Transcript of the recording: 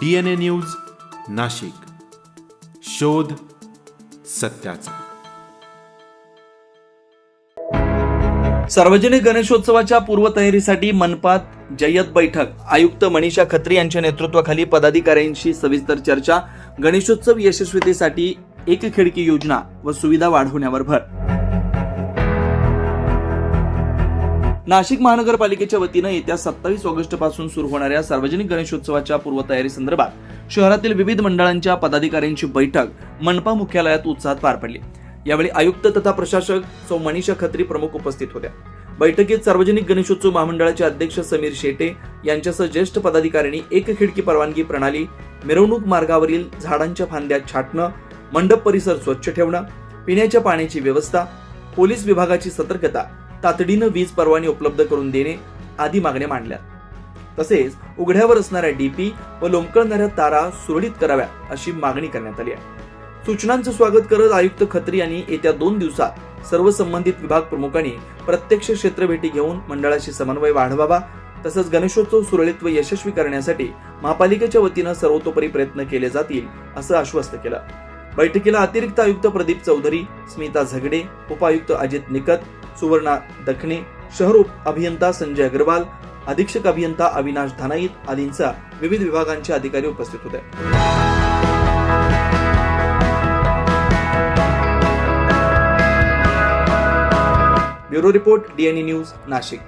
D N A news Nashik. शोध सत्याचा. सार्वजनिक गणेशोत्सवाच्या पूर्वतयारीसाठी मनपात जय्यत बैठक. आयुक्त मनीषा खत्री यांच्या नेतृत्वाखाली पदाधिकाऱ्यांशी सविस्तर चर्चा. गणेशोत्सव यशस्वीतेसाठी एक खिडकी योजना व सुविधा वाढवण्यावर भर. नाशिक महानगरपालिकेच्या वतीनं येत्या सत्तावीस ऑगस्टपासून सुरू होणाऱ्या सार्वजनिक गणेशोत्सवाच्या पूर्वतयारी संदर्भात शहरातील विविध मंडळांच्या पदाधिकाऱ्यांची बैठक मनपा मुख्यालयात उत्साहात पार पडली. यावेळी आयुक्त तथा प्रशासक सौ मनीषा खत्री प्रमुख उपस्थित होत्या. बैठकीत सार्वजनिक गणेशोत्सव महामंडळाचे अध्यक्ष समीर शेटे यांच्यासह ज्येष्ठ पदाधिकाऱ्यांनी एक खिडकी परवानगी प्रणाली मिरवणूक मार्गावरील झाडांच्या फांद्या छाटणं मंडप परिसर स्वच्छ ठेवणं पिण्याच्या पाण्याची व्यवस्था पोलीस विभागाची सतर्कता तातडीनं वीज परवाने उपलब्ध करून देणे आदी मागण्या मांडल्या. तसेच उघड्यावर असणाऱ्या डीपी व लोंबकळणाऱ्या तारा सुरळीत कराव्या अशी मागणी करण्यात आली आहे. सूचनांचं स्वागत करत आयुक्त खत्री यांनी येत्या दोन दिवसात सर्व संबंधित विभाग प्रमुखांनी प्रत्यक्ष क्षेत्रभेटी घेऊन मंडळाशी समन्वय वाढवावा तसंच गणेशोत्सव सुरळीत व यशस्वी करण्यासाठी महापालिकेच्या वतीनं सर्वतोपरी प्रयत्न केले जातील असं आश्वस्त केलं. बैठकीला अतिरिक्त आयुक्त प्रदीप चौधरी स्मिता झगडे उपायुक्त अजित निकत सुवर्णा दखणे शहर अभियंता संजय अग्रवाल अधीक्षक अभियंता अविनाश धानाईत आदींचा विविध विभागांचे अधिकारी उपस्थित होते. Bureau report DNA news Nashik.